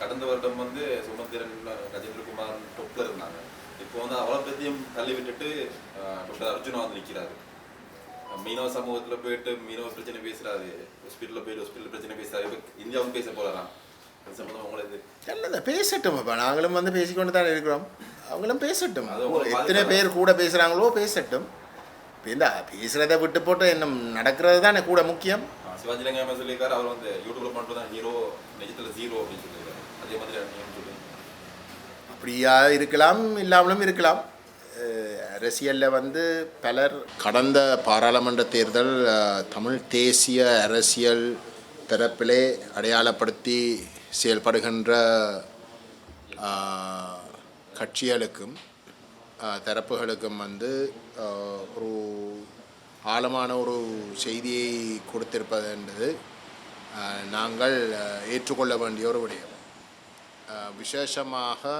கடந்த வருடம் வந்து சுமந்திரன் கஜேந்திரகுமார் டொப்ல இருந்தாங்க. இப்போ வந்து அவரை பத்தியும் தள்ளி விட்டுட்டு டாக்டர் அர்ஜுனா வந்து நிற்கிறாரு மீனவ சமூகத்துல போயிட்டு மீனவ பிரச்சனை பேசுறாரு. ஹாஸ்பிட்டல்ல போயிட்டு ஹாஸ்பிட்டல் பிரச்சனை பேசுறாரு. இப்போ இந்தியாவும் பேச உங்களுக்கு நல்லது பேசட்டும். இப்போ நாங்களும் வந்து பேசிக்கொண்டு தான் இருக்கிறோம். அவங்களும் பேசட்டும். எத்தனை பேர் கூட பேசுகிறாங்களோ பேசட்டும். இந்த பேசுகிறத விட்டு போட்டு என்ன நடக்கிறது தானே கூட முக்கியம். சிவாஜி ரங்கமே சொல்லியிருக்காரு. அவர் வந்து யூடியூப்ல மட்டும் தான் ஹீரோ நிஜத்துல ஜீரோ அப்படின்னு சொல்லியிருக்காரு அதே மாதிரி நீங்க சொல்லுங்க அப்படியா இருக்கலாம் இல்லாமலும் இருக்கலாம். அரசியலில் வந்து பலர் கடந்த பாராளுமன்ற தேர்தல் தமிழ் தேசிய அரசியல் தரப்பிலே அடையாளப்படுத்தி செயல்படுகின்ற கட்சிகளுக்கும் தரப்புகளுக்கும் வந்து ஒரு ஆழமான ஒரு செய்தியை கொடுத்திருப்பது என்பது நாங்கள் ஏற்றுக்கொள்ள வேண்டிய ஒரு விடயம். விசேஷமாக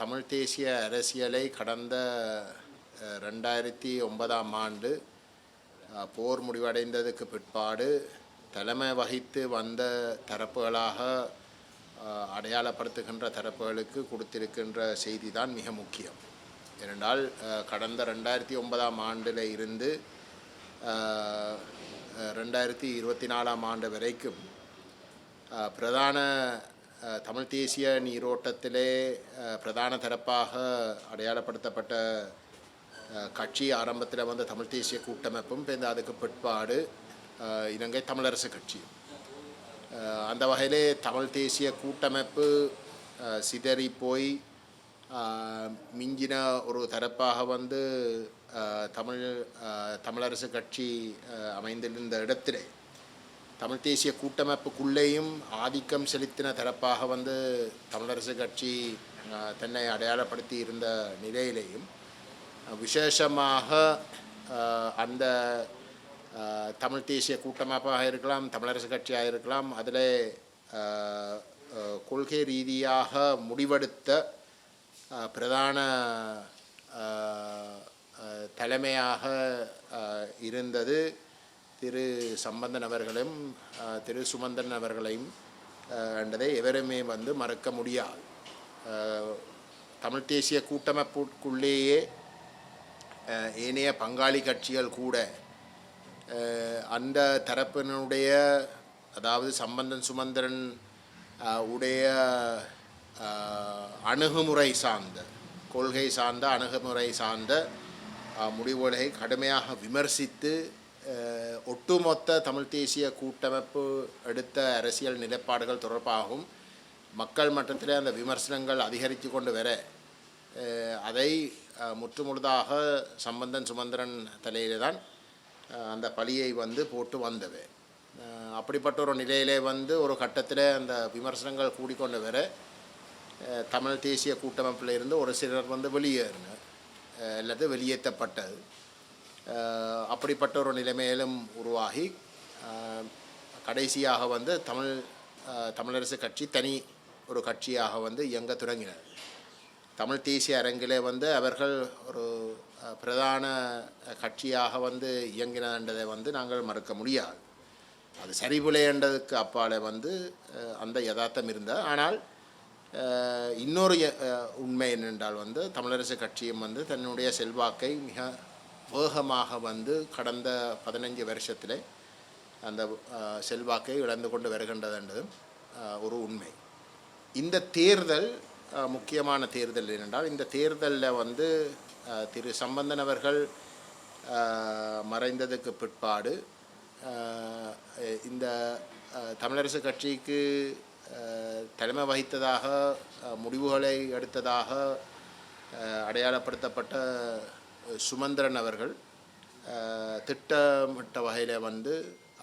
தமிழ் தேசிய அரசியலை கடந்த ரெண்டாயிரத்தி ஒன்பதாம் ஆண்டு போர் முடிவடைந்ததுக்கு பிற்பாடு தலைமை வகித்து வந்த தரப்புகளாக அடையாளப்படுத்துகின்ற தரப்புகளுக்கு கொடுத்திருக்கின்ற செய்தி தான் மிக முக்கியம். ஏனென்றால் கடந்த ரெண்டாயிரத்தி ஒன்பதாம் ஆண்டில் இருந்து ரெண்டாயிரத்தி இருபத்தி நாலாம் ஆண்டு வரைக்கும் பிரதான தமிழ் தேசிய நீரோட்டத்திலே பிரதான தரப்பாக அடையாளப்படுத்தப்பட்ட கட்சி ஆரம்பத்தில் வந்த தமிழ் தேசிய கூட்டமைப்பும் பிறகு அதுக்கு பிற்பாடு இலங்கை தமிழரசு கட்சி. அந்த வகையிலே தமிழ் தேசிய கூட்டமைப்பு சிதறி போய் மிஞ்சின ஒரு தரப்பாக வந்து தமிழ் தமிழரசு கட்சி அமைந்திருந்த இடத்திலே தமிழ் தேசிய கூட்டமைப்புக்குள்ளேயும் ஆதிக்கம் செலுத்தின தரப்பாக வந்து தமிழரசு கட்சி தன்னை அடையாளப்படுத்தி இருந்த நிலையிலேயும் விசேஷமாக அந்த தமிழ் தேசிய கூட்டமைப்பாக இருக்கலாம் தமிழரசு கட்சியாக இருக்கலாம் அதில் கொள்கை ரீதியாக முடிவெடுத்த பிரதான தலைமையாக இருந்தது. திரு சம்பந்தன் அவர்களும் திரு சுமந்தன் அவர்களையும் என்றதை எவருமே வந்து மறக்க முடியாது. தமிழ் தேசிய கூட்டமைப்புக்குள்ளேயே ஏனைய பங்காளி கட்சிகள் கூட அந்த தரப்பினுடைய அதாவது சம்பந்தன் சுமந்திரன் உடைய அணுகுமுறை சார்ந்த கொள்கை சார்ந்த அணுகுமுறை சார்ந்த முடிவுகளை கடுமையாக விமர்சித்து ஒட்டுமொத்த தமிழ் தேசிய கூட்டமைப்பு எடுத்த அரசியல் நிலைப்பாடுகள் தொடர்பாகவும் மக்கள் மட்டத்தில் அந்த விமர்சனங்கள் அதிகரித்து கொண்டு வர அதை முற்றுமுழுதாக சம்பந்தன் சுமந்திரன் தலையிலே தான் அந்த பழியை வந்து போட்டு வந்தவை அப்படிப்பட்ட ஒரு நிலையிலே வந்து ஒரு கட்டத்தில் அந்த விமர்சனங்கள் கூடிக்கொண்டு வர தமிழ் தேசிய கூட்டமைப்பில் இருந்து ஒரு சிலர் வந்து வெளியேறின அல்லது வெளியேற்றப்பட்டது. அப்படிப்பட்ட ஒரு நிலைமையிலும் உருவாகி கடைசியாக வந்து தமிழ் தமிழரசு கட்சி தனி ஒரு கட்சியாக வந்து இயங்க தொடங்கினர். தமிழ் தேசிய அரங்கிலே வந்து அவர்கள் ஒரு பிரதான கட்சியாக வந்து இயங்கினன்றதை வந்து நாங்கள் மறுக்க முடியாது. அது சரிபுலைன்றதுக்கு அப்பாலே வந்து அந்த யதார்த்தம் இருந்தால் ஆனால் இன்னொரு உண்மை என்னென்றால் வந்து தமிழரசு கட்சியும் வந்து தன்னுடைய செல்வாக்கை மிக வேகமாக வந்து கடந்த பதினஞ்சு வருஷத்தில் அந்த செல்வாக்கை இழந்து கொண்டு வருகின்றது என்பதும் ஒரு உண்மை. இந்த தேர்தல் முக்கியமான தேர்தல் என்னென்றால் இந்த தேர்தலில் வந்து திரு சம்பந்தன் அவர்கள் மறைந்ததுக்கு பிற்பாடு இந்த தமிழரசு கட்சிக்கு தலைமை வகித்ததாக முடிவுகளை எடுத்ததாக அடையாளப்படுத்தப்பட்ட சுமந்திரன் அவர்கள் திட்டமிட்ட வகையில் வந்து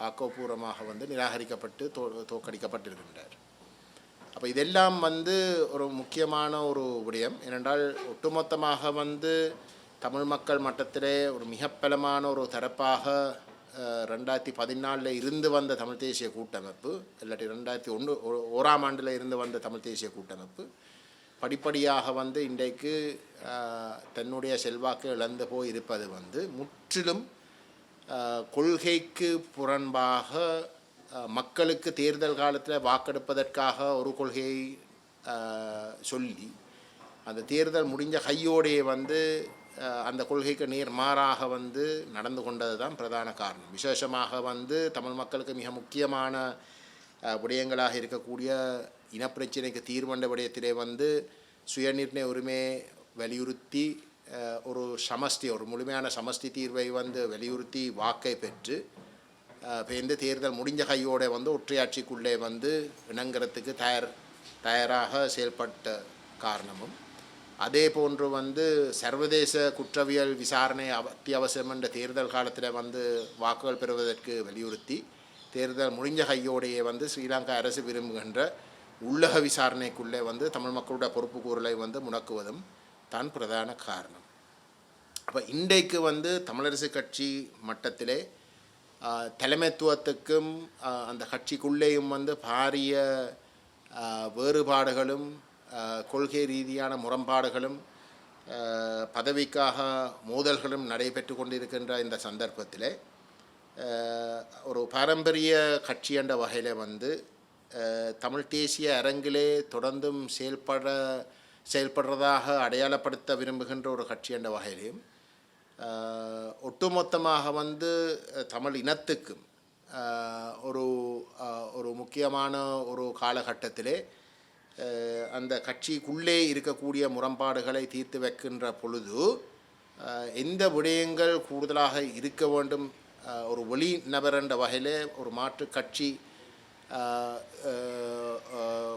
ஆக்கப்பூர்வமாக வந்து நிராகரிக்கப்பட்டு தோ தோற்கடிக்கப்பட்டிருக்கின்றார். அப்போ இதெல்லாம் வந்து ஒரு முக்கியமான ஒரு விடயம். ஏனென்றால் ஒட்டுமொத்தமாக வந்து தமிழ் மக்கள் மட்டத்திலே ஒரு மிகப்பலமான ஒரு தரப்பாக ரெண்டாயிரத்தி பதினாலில் இருந்து வந்த தமிழ் தேசிய கூட்டமைப்பு இல்லாட்டி ரெண்டாயிரத்தி ஒன்று ஓராம் ஆண்டில் இருந்து வந்த தமிழ் தேசிய கூட்டமைப்பு படிப்படியாக வந்து இன்றைக்கு தன்னுடைய செல்வாக்கு இழந்து போய் இருப்பது வந்து முற்றிலும் கொள்கைக்கு புறம்பாக மக்களுக்கு தேர்தல் காலத்தில் வாக்கெடுப்பதற்காக ஒரு கொள்கையை சொல்லி அந்த தேர்தல் முடிஞ்ச கையோடையே வந்து அந்த கொள்கைக்கு நேர்மாறாக வந்து நடந்து கொண்டது தான் பிரதான காரணம். விசேஷமாக வந்து தமிழ் மக்களுக்கு மிக முக்கியமான விடயங்களாக இருக்கக்கூடிய இனப்பிரச்சனைக்கு தீர்மண்ட விடயத்திலே வந்து சுயநிர்ணய உரிமையை வலியுறுத்தி ஒரு சமஷ்டி ஒரு முழுமையான சமஷ்டி தீர்வை வந்து வலியுறுத்தி வாக்கை பெற்று இப்போ எந்த தேர்தல் முடிஞ்ச கையோட வந்து ஒற்றையாட்சிக்குள்ளே வந்து இணங்குறதுக்கு தயார் தயாராக செயல்பட்ட காரணமும். அதே போன்று வந்து சர்வதேச குற்றவியல் விசாரணை அத்தியாவசியம் என்ற தேர்தல் காலத்தில் வந்து வாக்குகள் பெறுவதற்கு வலியுறுத்தி தேர்தல் முடிஞ்ச கையோடையே வந்து ஸ்ரீலங்கா அரசு விரும்புகின்ற உள்ளக விசாரணைக்குள்ளே வந்து தமிழ் மக்களுடைய பொறுப்புக்கூறலை வந்து முடக்குவதும் தான் பிரதான காரணம். அப்போ இன்றைக்கு வந்து தமிழரசு கட்சி மட்டத்திலே தலைமைத்துவத்துக்கும் அந்த கட்சிக்குள்ளேயும் வந்து பாரிய வேறுபாடுகளும் கொள்கை ரீதியான முரண்பாடுகளும் பதவிக்காக மோதல்களும் நடைபெற்று கொண்டிருக்கின்ற இந்த சந்தர்ப்பத்தில் ஒரு பாரம்பரிய கட்சி என்ற வகையில் வந்து தமிழ் தேசிய அரங்கிலே தொடர்ந்தும் செயல்பட செயல்படுறதாக அடையாளப்படுத்த விரும்புகின்ற ஒரு கட்சி என்ற வகையிலையும் ஒட்டுமொத்தமாக வந்து தமிழ் இனத்துக்கும் ஒரு ஒரு முக்கியமான ஒரு காலகட்டத்திலே அந்த கட்சிக்குள்ளே இருக்கக்கூடிய முரண்பாடுகளை தீர்த்து வைக்கின்ற பொழுது எந்த விடயங்கள் கூடுதலாக இருக்க வேண்டும் ஒரு வெளி நபர் என்ற வகையிலே ஒரு மாற்று கட்சி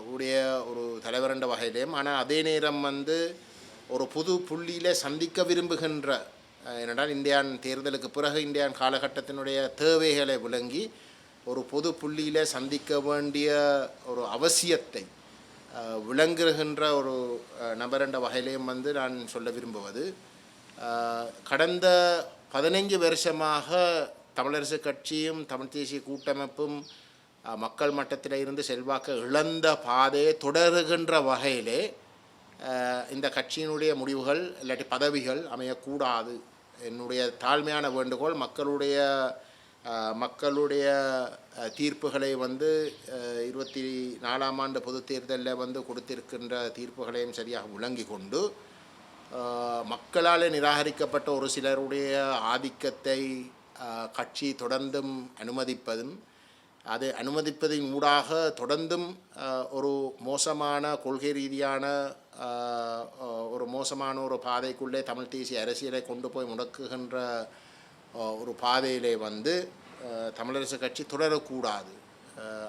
உடைய ஒரு தலைவரண்ட வகையிலையும் ஆனால் அதே நேரம் வந்து ஒரு புது புள்ளியில் சந்திக்க விரும்புகின்ற அஹ், ஏனென்றால் இந்தியான் தேர்தலுக்கு பிறகு இந்தியான் காலகட்டத்தினுடைய தேவைகளை விளங்கி ஒரு பொது புள்ளியில் சந்திக்க வேண்டிய ஒரு அவசியத்தை விளங்குகின்ற ஒரு நபரண்ட நபர் என்ற வகையிலையும் வந்து நான் சொல்ல விரும்புவது கடந்த பதினைஞ்சு வருஷமாக தமிழரசு கட்சியும் தமிழ் தேசிய கூட்டமைப்பும் மக்கள் மட்டத்தில் இருந்து செல்வாக்கு இழந்த பாதையை தொடருகின்ற வகையிலே இந்த கட்சியினுடைய முடிவுகள் இல்லாட்டி பதவிகள் அமையக்கூடாது. என்னுடைய தாழ்மையான வேண்டுகோள் மக்களுடைய மக்களுடைய தீர்ப்புகளை வந்து இருபத்தி நாலாம் ஆண்டு பொதுத் தேர்தலில் வந்து கொடுத்திருக்கின்ற தீர்ப்புகளையும் சரியாக விளங்கி கொண்டு மக்களால் நிராகரிக்கப்பட்ட ஒரு சிலருடைய ஆதிக்கத்தை கட்சி தொடர்ந்தும் அனுமதிப்பதும் அதை அனுமதிப்பதின் ஊடாக தொடர்ந்தும் ஒரு மோசமான கொள்கை ரீதியான ஒரு மோசமான ஒரு பாதைக்குள்ளே தமிழ் தேசிய அரசியலை கொண்டு போய் முடக்குகின்ற ஒரு பாதையிலே வந்து தமிழரசு கட்சி தொடரக்கூடாது.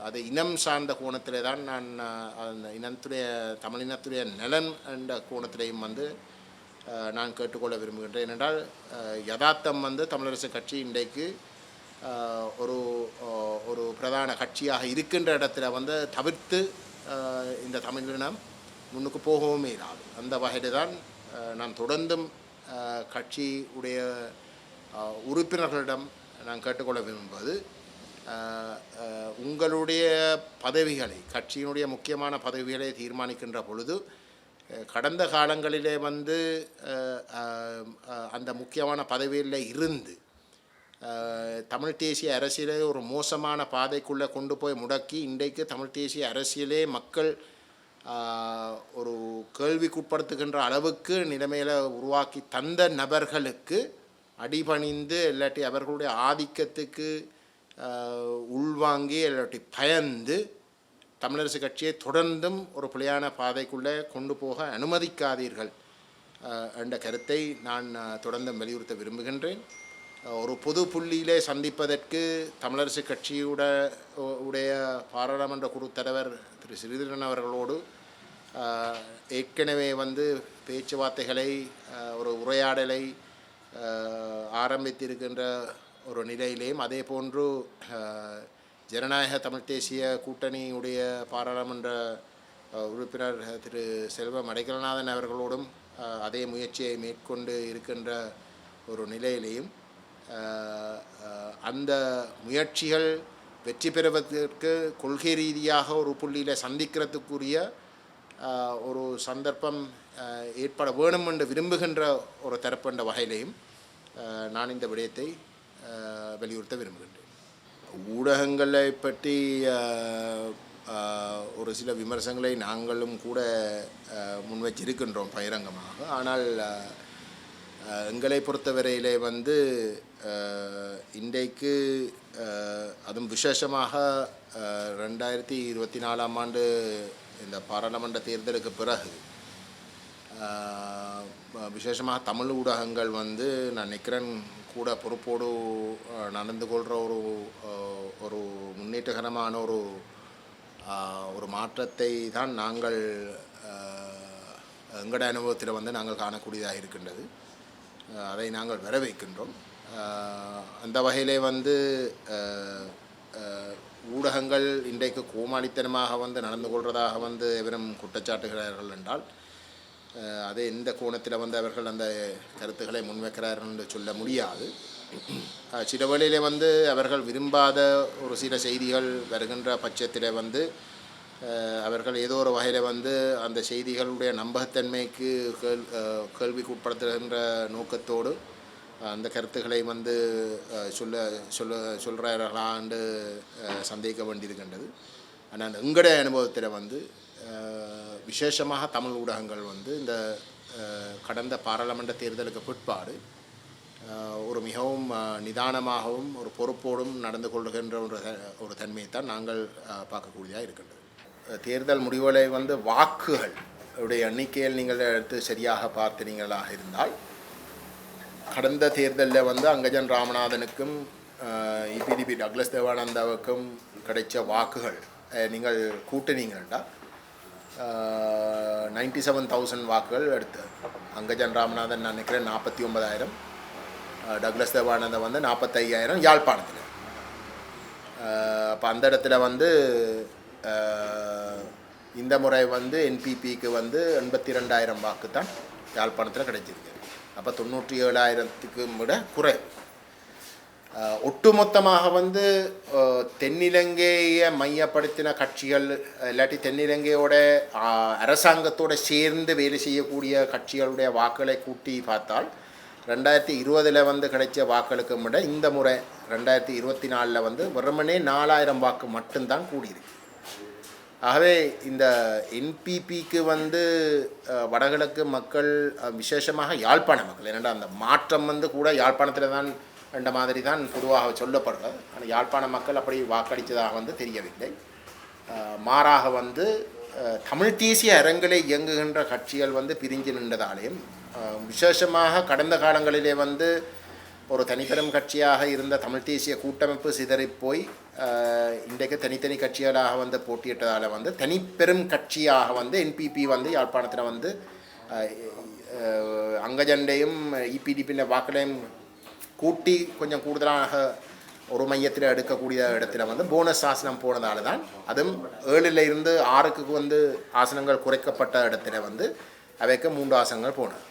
அது இனம் சார்ந்த கோணத்திலே தான் நான் அந்த இனத்துடைய தமிழினத்துடைய நலன் என்ற கோணத்திலேயும் வந்து நான் கேட்டுக்கொள்ள விரும்புகின்றேன். ஏனென்றால் யதார்த்தம் வந்து தமிழரசு கட்சி இன்றைக்கு ஒரு ஒரு பிரதான கட்சியாக இருக்கின்ற இடத்துல வந்து தவிர்த்து இந்த தமிழினம் முன்னுக்கு போகவும் இராது. அந்த வகையில் தான் நாம் நான் தொடர்ந்தும் கட்சியுடைய கட்சி உடைய உறுப்பினர்களிடம் நான் கேட்டுக்கொள்ள விரும்புவது உங்களுடைய பதவிகளை கட்சியினுடைய முக்கியமான பதவிகளை தீர்மானிக்கின்ற பொழுது கடந்த காலங்களிலே வந்து அந்த முக்கியமான பதவியில் இருந்து தமிழ் தேசிய அரசியலை ஒரு மோசமான பாதைக்குள்ளே கொண்டு போய் முடக்கி இன்றைக்கு தமிழ் தேசிய அரசியலே மக்கள் ஒரு கேள்விக்குட்படுத்துகின்ற அளவுக்கு நிலைமையில உருவாக்கி தந்த நபர்களுக்கு அடிபணிந்து இல்லாட்டி அவர்களுடைய ஆதிக்கத்துக்கு உள்வாங்கி இல்லாட்டி பயந்து தமிழரசு கட்சியை தொடர்ந்தும் ஒரு பிழையான பாதைக்குள்ளே கொண்டு போக அனுமதிக்காதீர்கள். என்ற கருத்தை நான் தொடர்ந்தும் வலியுறுத்த விரும்புகின்றேன். ஒரு பொது புள்ளியிலே சந்திப்பதற்கு தமிழரசு கட்சியுட உடைய பாராளுமன்ற குழு தலைவர் திரு ஸ்ரீதரன் அவர்களோடு ஏற்கனவே வந்து பேச்சுவார்த்தைகளை ஒரு உரையாடலை ஆரம்பித்திருக்கின்ற ஒரு நிலையிலேயும் அதே போன்று ஜனநாயக தமிழ் தேசிய கூட்டணியுடைய பாராளுமன்ற உறுப்பினர் திரு செல்வம் அடைக்கலநாதன் அவர்களோடும் அதே முயற்சியை மேற்கொண்டு இருக்கின்ற ஒரு நிலையிலேயும் அந்த முயற்சிகள் வெற்றி பெறுவதற்கு கொள்கை ரீதியாக ஒரு புள்ளியில் சந்திக்கிறதுக்குரிய ஒரு சந்தர்ப்பம் ஏற்பட வேணும் என்று விரும்புகின்ற ஒரு தரப்புன்ற வகையிலையும் நான் இந்த விடயத்தை வலியுறுத்த விரும்புகின்றேன். ஊடகங்களை பற்றி ஒரு சில விமர்சனங்களை நாங்களும் கூட முன்வச்சிருக்கின்றோம் பகிரங்கமாக. ஆனால் எங்களை பொறுத்தவரையிலே வந்து இன்றைக்கு அதுவும் விசேஷமாக ரெண்டாயிரத்தி இருபத்தி நாலாம் ஆண்டு இந்த பாராளுமன்ற தேர்தலுக்கு பிறகு விசேஷமாக தமிழ் ஊடகங்கள் வந்து நான் நிக்கிறன் கூட பொறுப்போடு நடந்து கொள்கிற ஒரு ஒரு முன்னேற்றகரமான ஒரு ஒரு மாற்றத்தை தான் நாங்கள் ஆஹ் எங்களோட அனுபவத்தில் வந்து நாங்கள் காணக்கூடியதாக இருக்கின்றது. அதை நாங்கள் வரவேற்கின்றோம். அந்த வகையிலே வந்து ஊடகங்கள் இன்றைக்கு கோமாளித்தனமாக வந்து நடந்து கொள்வதாக வந்து எவரும் குற்றச்சாட்டுகிறார்கள் என்றால் அது எந்த கோணத்தில் வந்து அவர்கள் அந்த கருத்துக்களை முன்வைக்கிறார்கள் என்று சொல்ல முடியாது. சில வழியிலே வந்து அவர்கள் விரும்பாத ஒரு சில செய்திகள் வருகின்ற பட்சத்தில் வந்து அவர்கள் ஏதோ ஒரு வகையில் வந்து அந்த செய்திகளுடைய நம்பகத்தன்மைக்கு கேள் கேள்விக்குட்படுத்துகின்ற நோக்கத்தோடு அந்த கருத்துக்களை வந்து சொல்ல சொல்ல சொல்கிறார்களான்னு சந்தேகிக்க வேண்டியிருக்கின்றது ஆனால் எங்களுடைய அனுபவத்தில் வந்து விசேஷமாக தமிழ் ஊடகங்கள் வந்து இந்த கடந்த பாராளுமன்ற தேர்தலுக்கு பிற்பாடு ஒரு மிகவும் நிதானமாகவும் ஒரு பொறுப்போடும் நடந்து கொள்கின்ற ஒரு த- ஒரு தன்மையைத்தான் நாங்கள் பார்க்கக்கூடியதாக இருக்கின்றது. தேர்தல் முடிவுகளை வந்து வாக்குகள் உடைய எண்ணிக்கையில் நீங்கள் எடுத்து சரியாக பார்த்தீங்களாக இருந்தால் கடந்த தேர்தலில் வந்து அங்கஜன் ராமநாதனுக்கும் இபிடிபி டக்ளஸ் தேவானந்தாவுக்கும் கிடைச்ச வாக்குகள் நீங்கள் கூட்டினீங்கன்னா நைன்டி செவன் தௌசண்ட் வாக்குகள் எடுத்து. அங்கஜன் ராமநாதன் நான் நினைக்கிறேன் நாற்பத்தி ஒன்பதாயிரம். டக்ளஸ் தேவானந்தம் வந்து நாற்பத்தையாயிரம் யாழ்ப்பாணத்தில். அப்போ அந்த இடத்துல வந்து இந்த முறை வந்து என்பிபிக்கு வந்து எண்பத்தி ரெண்டாயிரம் வாக்கு தான் யாழ்ப்பாணத்தில் கிடைச்சிருக்கு. அப்போ தொண்ணூற்றி ஏழாயிரத்துக்கும் விட குறை. ஒட்டுமொத்தமாக வந்து தென்னிலங்கையை மையப்படுத்தின கட்சிகள் இல்லாட்டி தென்னிலங்கையோட அரசாங்கத்தோடு சேர்ந்து வேலை செய்யக்கூடிய கட்சிகளுடைய வாக்குகளை கூட்டி பார்த்தால் ரெண்டாயிரத்தி இருபதில் வந்து கிடைச்ச வாக்களுக்கு விட இந்த முறை ரெண்டாயிரத்தி இருபத்தி நாலில் வந்து வெறுமனே நாலாயிரம் வாக்கு மட்டும்தான் கூடியிருக்கு. ஆகவே இந்த என்பிபிக்கு வந்து வடகிழக்கு மக்கள் விசேஷமாக யாழ்ப்பாண மக்கள் ஏனென்றா அந்த மாற்றம் வந்து கூட யாழ்ப்பாணத்தில் தான் என்ற மாதிரி தான் பொதுவாக சொல்லப்படுறது ஆனால் யாழ்ப்பாண மக்கள் அப்படி வாக்களித்ததாக வந்து தெரியவில்லை. மாறாக வந்து தமிழ் தேசிய அரங்கிலே இயங்குகின்ற கட்சிகள் வந்து பிரிஞ்சு நின்றதாலேயும் விசேஷமாக கடந்த காலங்களிலே வந்து ஒரு தனிப்பெரும் கட்சியாக இருந்த தமிழ் தேசிய கூட்டமைப்பு சிதறிப் போய் இன்றைக்கு தனித்தனி கட்சிகளாக வந்து போட்டியிட்டதால் வந்து தனிப்பெரும் கட்சியாக வந்து என்பிபி வந்து யாழ்ப்பாணத்தில் வந்து அங்கஜண்டையும் இபிடிபியின் வாக்களையும் கூட்டி கொஞ்சம் கூடுதலாக ஒரு மையத்தில் எடுக்கக்கூடிய இடத்துல வந்து போனஸ் ஆசனம் போனதால தான் அதுவும் ஏழில் இருந்து ஆறுக்கு வந்து ஆசனங்கள் குறைக்கப்பட்ட இடத்துல வந்து அவைக்கு மூன்று ஆசனங்கள் போனது.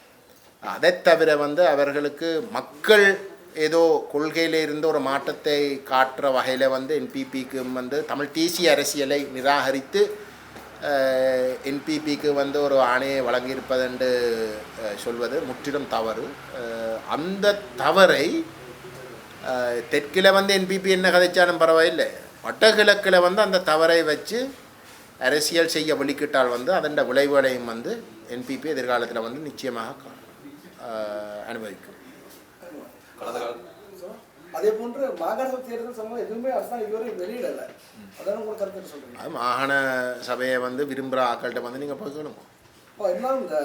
அதை தவிர வந்து அவர்களுக்கு மக்கள் ஏதோ கொள்கையில இருந்து ஒரு மாற்றத்தை காட்டுற வகையில் வந்து என்பிபிக்கும் வந்து தமிழ் தேசிய அரசியலை நிராகரித்து என்பிபிக்கு வந்து ஒரு ஆணையை வழங்கியிருப்பதென்று சொல்வது முற்றிலும் தவறு. அந்த தவறை தெற்கில் வந்து என்பிபி என்ன கதைச்சாலும் பரவாயில்லை. வடகிழக்கில் வந்து அந்த தவறை வச்சு அரசியல் செய்ய வெளிக்கிட்டால் வந்து அதன் விளைவுகளையும் வந்து என்பிபி எதிர்காலத்தில் வந்து நிச்சயமாக கா- அனுபவிக்கும். கடந்த அதே போன்று மாகாண தேர்தல் சம்பந்தம் எதுவுமே அரசாங்கம் இதுவரை வெளியிடல. அதான் உங்களோட கருத்து சொல்றீங்க? மாகாண சபையை வந்து விரும்புகிற ஆக்கள்கிட்ட வந்து நீங்கள் போய்க்கணும் இப்போ இருந்தாலும் இந்த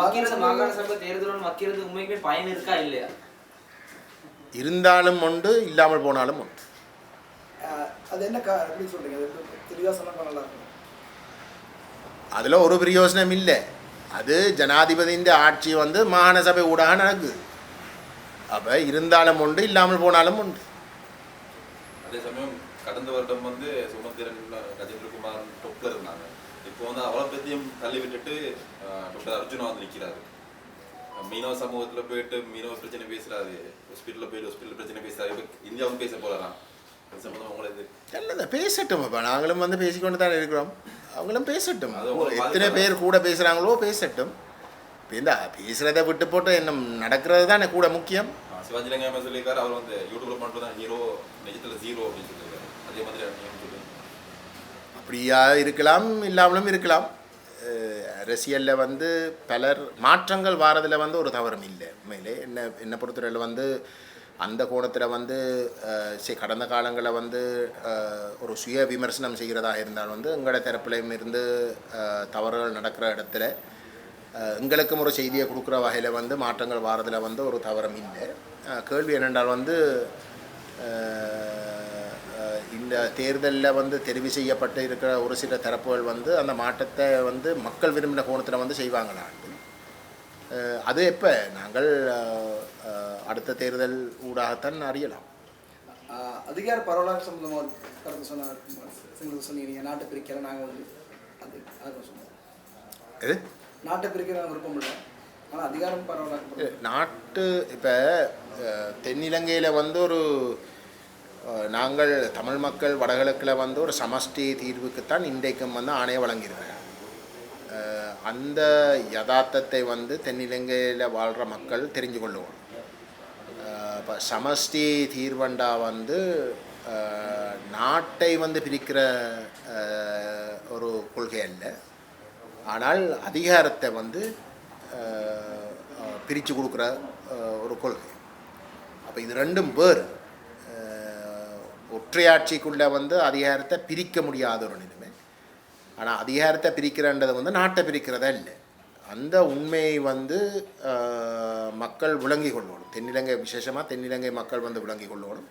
மக்கிரது மாகாண சபை தேர்தலோடு மக்கிறது உண்மைக்குமே பயன் இருக்கா இல்லையா? இருந்தாலும் உண்டு இல்லாமல் போனாலும் உண்டு. அது என்ன கா எப்படி சொல்றீங்க? அது எப்படி தெளிவாக சொன்னா நல்லா இருக்கும். அதில் ஒரு பிரயோஜனம் இல்லை. அது ஜனாதிபதியின் ஆட்சி வந்து மாகாண சபை ஊடாக நடக்குது. அப்போ இருந்தாலும் உண்டு இல்லாமல் போனாலும் உண்டு. அதே சமயம் கடந்த வருடம் வந்து சுமந்திரன் கஜேந்திரகுமார் டொப்ல இருந்தாங்க. இப்போ வந்து அவளை பத்தியும் தள்ளி விட்டுட்டு டாக்டர் அர்ஜுனா வந்து நிற்கிறாரு மீனவ சமூகத்துல போயிட்டு மீனவ பிரச்சனை பேசுறாரு. ஹாஸ்பிட்டலில் போயிட்டு ஹாஸ்பிட்டல் பிரச்சனை பேசுறாரு. இப்போ இந்தியாவும் பேச உங்களுக்கு நல்லது பேசட்டும் இப்போ நாங்களும் வந்து பேசிக்கொண்டு தான் இருக்கிறோம். அவங்களும் பேசட்டும். எத்தனை பேர் கூட பேசுகிறாங்களோ பேசட்டும். இப்போ இந்த பேசுகிறத விட்டு போட்டு என்ன நடக்கிறது தானே கூட முக்கியம்? சிவாஜி லிங்கம் சொல்லியிருக்காரு அவர் வந்து யூடியூப்ல மட்டும் தான் ஹீரோ நிஜத்துல ஜீரோ அப்படின்னு சொல்லியிருக்காரு. அதே மாதிரி நீங்க சொல்லுங்க அப்படியா இருக்கலாம் இல்லாமலும் இருக்கலாம். அரசியலில் வந்து பலர் மாற்றங்கள் வாரதில் வந்து ஒரு தவறும் இல்லை. உண்மையிலே என்ன என்னை பொறுத்தவரையில் வந்து அந்த கோணத்தில் வந்து சரி கடந்த காலங்களில் வந்து ஒரு சுய விமர்சனம் செய்கிறதா இருந்தால் வந்து எங்களோட தரப்புலையும் இருந்து தவறுகள் நடக்கிற இடத்துல எங்களுக்கும் ஒரு செய்தியை கொடுக்குற வகையில் வந்து மாற்றங்கள் வாரதில் வந்து ஒரு தவறும் இல்லை. கேள்வி என்னென்றால் வந்து இந்த தேர்தலில் வந்து தெரிவு செய்யப்பட்டு இருக்கிற ஒரு சில தரப்புகள் வந்து அந்த மாற்றத்தை வந்து மக்கள் விரும்பின கோணத்தில் வந்து செய்வாங்களாண்டு அஹ், அது எப்போ? நாங்கள் அடுத்த தேர்தல் ஊடாகத்தான் அறியலாம். அதிகார பரவலாக சம்பந்தமாக ஒரு கருத்து சொன்ன சிங்களுக்கு சொன்னீங்க. நாட்டை பிரிக்கல நாங்கள் வந்து அது அது சொன்னோம். இது நாட்டை பிரிக்கிற விருப்பம் இல்லை. ஆனால் அதிகாரம் பரவலாக நாட்டு இப்போ தென்னிலங்கையில் வந்து ஒரு நாங்கள் தமிழ் மக்கள் வடகிழக்கில் வந்து ஒரு சமஷ்டி தீர்வுக்குத்தான் இன்றைக்கும் வந்து ஆணையம் வழங்கியிருக்காங்க. அந்த யதார்த்தத்தை வந்து தென்னிலங்கையில் வாழ்கிற மக்கள் தெரிஞ்சு கொள்ளுவோம். இப்போ சமஷ்டி தீர்வண்டா வந்து நாட்டை வந்து பிரிக்கிற ஒரு கொள்கை அல்ல. ஆனால் அதிகாரத்தை வந்து பிரித்து கொடுக்குற ஒரு கொள்கை. அப்போ இது ரெண்டும் வேறு. ஒற்றையாட்சிக்குள்ளே வந்து அதிகாரத்தை பிரிக்க முடியாத ஒரு நிலைமை. ஆனால் அதிகாரத்தை பிரிக்கிறன்றது வந்து நாட்டை பிரிக்கிறதா இல்லை. அந்த உண்மையை வந்து மக்கள் விளங்கி கொள்ளணும். தென்னிலங்கை விசேஷமாக தென்னிலங்கை மக்கள் வந்து விளங்கி கொள்ளணும்.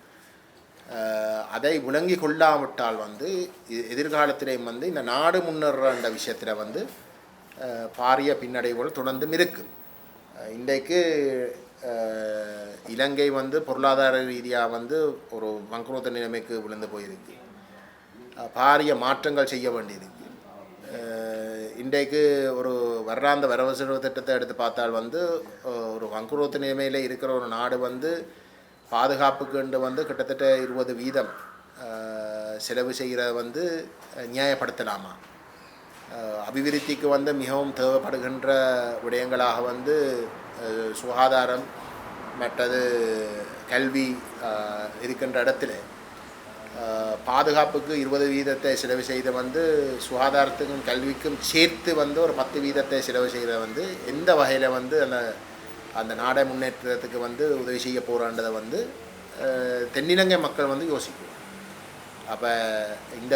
அதை விளங்கி கொள்ளாவிட்டால் வந்து எதிர்காலத்திலேயும் வந்து இந்த நாடு முன்னேற அந்த விஷயத்தில் வந்து பாரிய பின்னடைவுகள் தொடர்ந்தும் இருக்குது இன்றைக்கு இலங்கை வந்து பொருளாதார ரீதியாக வந்து ஒரு வங்குரோத்த நிலைமைக்கு விழுந்து போயிருக்கு. பாரிய மாற்றங்கள் செய்ய வேண்டியிருக்கு. இன்றைக்கு ஒரு வர்றாந்த வரவு செலவு திட்டத்தை எடுத்து பார்த்தால் வந்து ஒரு வங்குரோத்த நிலைமையில் இருக்கிற ஒரு நாடு வந்து பாதுகாப்புக்குண்டு வந்து கிட்டத்தட்ட இருபது வீதம் செலவு செய்கிறத வந்து நியாயப்படுத்தலாமா? அபிவிருத்திக்கு வந்து மிகவும் தேவைப்படுகின்ற விடயங்களாக வந்து சுகாதாரம் மற்றது கல்வி இருக்கின்ற இடத்துல. பாதுகாப்புக்கு இருபது வீதத்தை செலவு செய்த வந்து சுகாதாரத்துக்கும் கல்விக்கும் சேர்த்து வந்து ஒரு பத்து வீதத்தை செலவு செய்த வந்து எந்த வகையில் வந்து அந்த அந்த நாடை முன்னேற்றத்துக்கு வந்து உதவி செய்ய போகிறான்றதை வந்து தென்னிலங்கை மக்கள் வந்து யோசிக்கும். அப்போ இந்த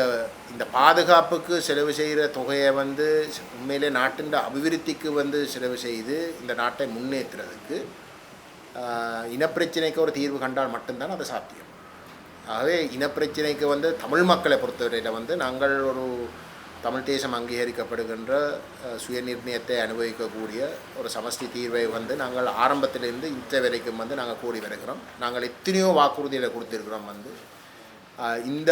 இந்த பாதுகாப்புக்கு செலவு செய்கிற தொகையை வந்து உண்மையிலே நாட்டின் அபிவிருத்திக்கு வந்து செலவு செய்து இந்த நாட்டை முன்னேற்றுறதுக்கு இனப்பிரச்சனைக்கு ஒரு தீர்வு கண்டால் மட்டும்தான் அது சாத்தியம். ஆகவே இனப்பிரச்சனைக்கு வந்து தமிழ் மக்களை பொறுத்தவரையில் வந்து நாங்கள் ஒரு தமிழ் தேசம் அங்கீகரிக்கப்படுகின்ற சுயநிர்ணயத்தை அனுபவிக்கக்கூடிய ஒரு சமஷ்டி தீர்வை வந்து நாங்கள் ஆரம்பத்திலிருந்து இத்த வரைக்கும் வந்து நாங்கள் கூடி வருகிறோம். நாங்கள் எத்தனையோ வாக்குறுதிகளை கொடுத்துருக்குறோம் வந்து. இந்த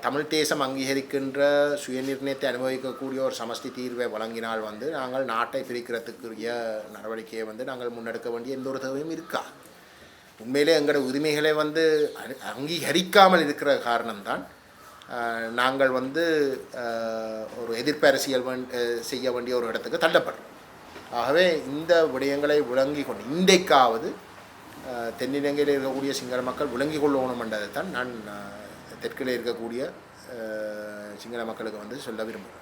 தமிழ் தேசம் அங்கீகரிக்கின்ற சுயநிர்ணயத்தை அனுபவிக்கக்கூடிய ஒரு சமஷ்டி தீர்வை வழங்கினால் வந்து நாங்கள் நாட்டை பிரிக்கிறதுக்குரிய நடவடிக்கையை வந்து நாங்கள் முன்னெடுக்க வேண்டிய எந்த ஒரு தேவையும் இருக்கா? உண்மையிலே எங்களோட உரிமைகளை வந்து அங்கீகரிக்காமல் இருக்கிற காரணம்தான் நாங்கள் வந்து ஒரு எதிர்ப்பு அரசியல் செய்ய வேண்டிய ஒரு இடத்துக்கு தள்ளப்படுறோம் ஆகவே இந்த விடயங்களை விளங்கி கொண்டு இன்றைக்காவது தென்னிலங்கையில் இருக்கக்கூடிய சிங்கள மக்கள் விளங்கி கொள்ளணும் என்றதை தான் நான் தெற்கில் இருக்கக்கூடிய சிங்கள மக்களுக்கு வந்து சொல்ல விரும்புகிறேன்.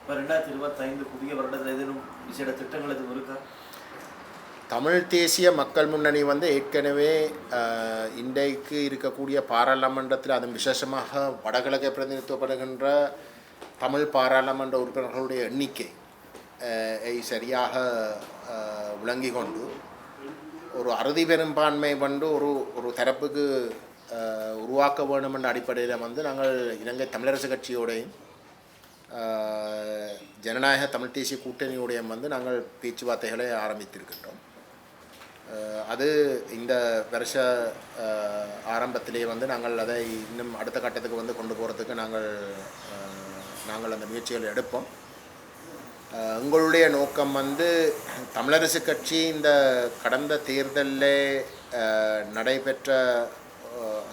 இப்போ ரெண்டாயிரத்தி இருபத்தைந்து புதிய வருடத்தில் ஏதேனும் விசேட திட்டங்கள் எதுவும் இருக்கா? தமிழ் தேசிய மக்கள் முன்னணி வந்து ஏற்கனவே இன்றைக்கு இருக்கக்கூடிய பாராளுமன்றத்தில் அதுவும் விசேஷமாக வடகிழக்கை பிரதிநிதித்துவப்படுகின்ற தமிழ் பாராளுமன்ற உறுப்பினர்களுடைய எண்ணிக்கை சரியாக விளங்கி கொண்டு ஒரு அறுதி பெரும்பான்மை வந்து ஒரு ஒரு தரப்புக்கு உருவாக்க வேண்டும் என்ற அடிப்படையில் வந்து நாங்கள் இலங்கை தமிழரசு கட்சியோடையும் ஜனநாயக தமிழ் தேசிய கூட்டணியுடையும் வந்து நாங்கள் பேச்சுவார்த்தைகளை ஆரம்பித்திருக்கின்றோம். அது இந்த வருஷ ஆரம்பத்திலே வந்து நாங்கள் அதை இன்னும் அடுத்த கட்டத்துக்கு வந்து கொண்டு போகிறதுக்கு நாங்கள் நாங்கள் அந்த முயற்சிகளை எடுப்போம். எங்களுடைய நோக்கம் வந்து தமிழரசு கட்சி இந்த கடந்த தேர்தலில் நடைபெற்ற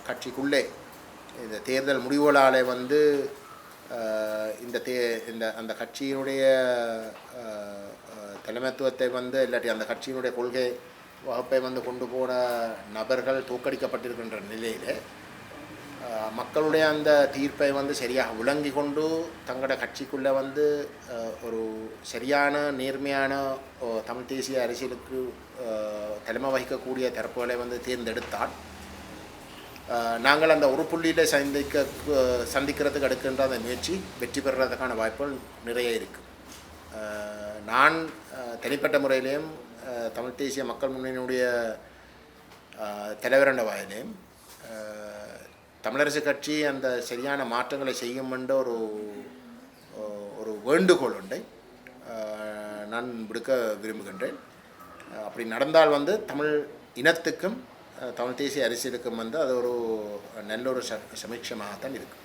கட்சிக்குள்ளே இந்த தேர்தல் முடிவுகளாலே வந்து இந்த தே இந்த அந்த கட்சியினுடைய தலைமைத்துவத்தை வந்து இல்லாட்டி அந்த கட்சியினுடைய கொள்கை வகுப்பை வந்து கொண்டு போன நபர்கள் தோக்கடிக்கப்பட்டிருக்கின்ற நிலையில் மக்களுடைய அந்த தீர்ப்பை வந்து சரியாக விளங்கி கொண்டு தங்களோட கட்சிக்குள்ளே வந்து ஒரு சரியான நேர்மையான தமிழ் தேசிய அரசியலுக்கு தலைமை வகிக்கக்கூடிய தரப்புகளை வந்து தேர்ந்தெடுத்தால் நாங்கள் அந்த ஒரு புள்ளியில் சந்திக்க சந்திக்கிறதுக்கு எடுக்கின்ற அந்த முயற்சி வெற்றி பெறுறதுக்கான வாய்ப்புகள் நிறைய இருக்குது நான் தனிப்பட்ட முறையிலையும் தமிழ் தேசிய மக்கள் முன்னணியினுடைய தலைவரண்ட வாயிலையும் தமிழரசு கட்சி அந்த சரியான மாற்றங்களை செய்யும் என்ற ஒரு ஒரு வேண்டுகோள் ஒன்றை நான் விடுக்க விரும்புகின்றேன். அப்படி நடந்தால் வந்து தமிழ் இனத்துக்கும் தமிழ் தேசிய அரசியலுக்கும் வந்து அது ஒரு நல்ல ஒரு ச சமீட்சமாகத்தான் இருக்கும்.